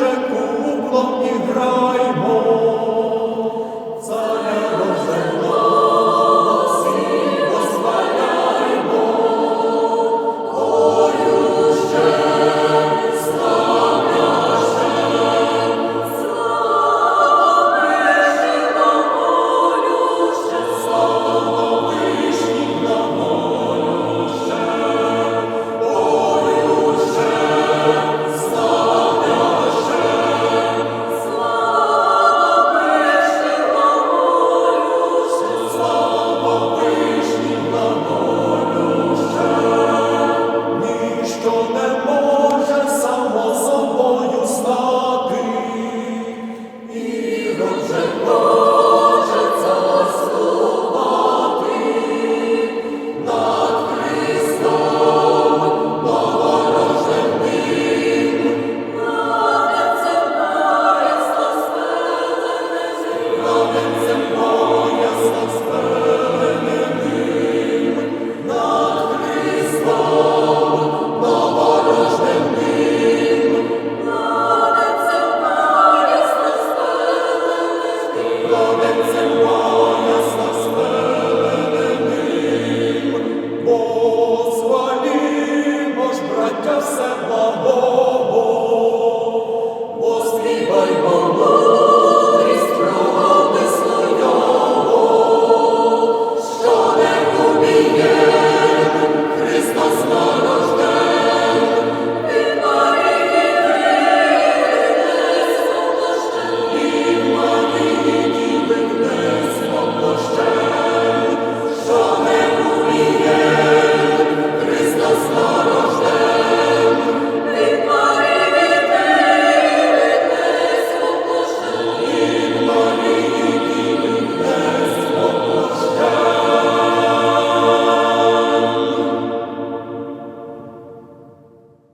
ще куклом і граймо. І вже